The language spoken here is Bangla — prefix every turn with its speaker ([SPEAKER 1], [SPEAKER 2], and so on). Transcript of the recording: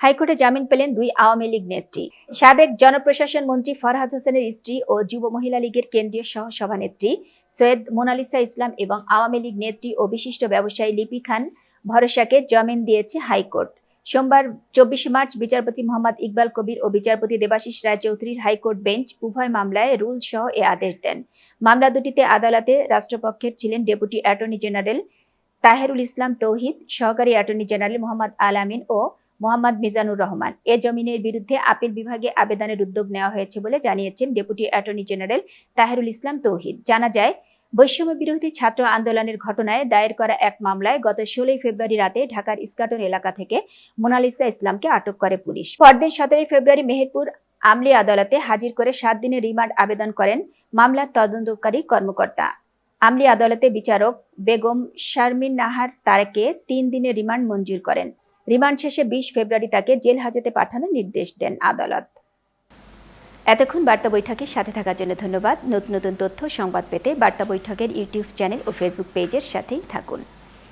[SPEAKER 1] হাইকোর্টে জামিন পেলেন দুই আওয়ামী লীগ নেত্রী। সাবেক জনপ্রশাসন মন্ত্রী ফরহাদ হোসেনের স্ত্রী ও যুব মহিলা লীগের কেন্দ্রীয় সহসভানেত্রী সৈয়দ মোনালিসা ইসলাম এবং আওয়ামী লীগ নেত্রী ও বিশিষ্ট ব্যবসায়ী লিপি খান ভরসাকে জামিন দিয়েছে হাইকোর্ট। সোমবার চব্বিশে মার্চ বিচারপতি মোহাম্মদ ইকবাল কবির ও বিচারপতি দেবাশিস রায় চৌধুরীর হাইকোর্ট বেঞ্চ উভয় মামলায় রুল সহ এ আদেশ দেন। মামলা দুটিতে আদালতে রাষ্ট্রপক্ষের ছিলেন deputy attorney general Taherul Islam Tauhid, সহকারী অ্যাটর্নি জেনারেল মোহাম্মদ আলামিন ও মোহাম্মদ মিজানুর রহমান। এ জমিনের বিরুদ্ধে আপিল বিভাগে আবেদনের উদ্যোগ নেওয়া হয়েছে বলে জানিয়েছেন deputy attorney general Taherul Islam Tauhid. জানা যায়, বৈষম্য বিরোধী ছাত্র আন্দোলনের ঘটনায় দায়ের করা এক মামলায় গত ষোলোই ফেব্রুয়ারি রাতে ঢাকার ইস্কাটন এলাকা থেকে মোনালিসা ইসলামকে আটক করে পুলিশ। পরদিন সতেরোই ফেব্রুয়ারি মেহেরপুর আমলি আদালতে হাজির করে সাত দিনের রিমান্ড আবেদন করেন মামলার তদন্তকারী কর্মকর্তা। আমলি আদালতে বিচারক বেগম শারমিন নাহার তারেকে তিন দিনের রিমান্ড মঞ্জুর করেন। রিমান্ড শেষে বিশ ফেব্রুয়ারি তাকে জেল হাজতে পাঠানোর নির্দেশ দেন আদালত। এতক্ষণ বার্তা বৈঠকের সাথে থাকার জন্য ধন্যবাদ। নতুন নতুন তথ্য, সংবাদ পেতে বার্তা বৈঠকের ইউটিউব চ্যানেল ও ফেসবুক পেজের সাথেই থাকুন।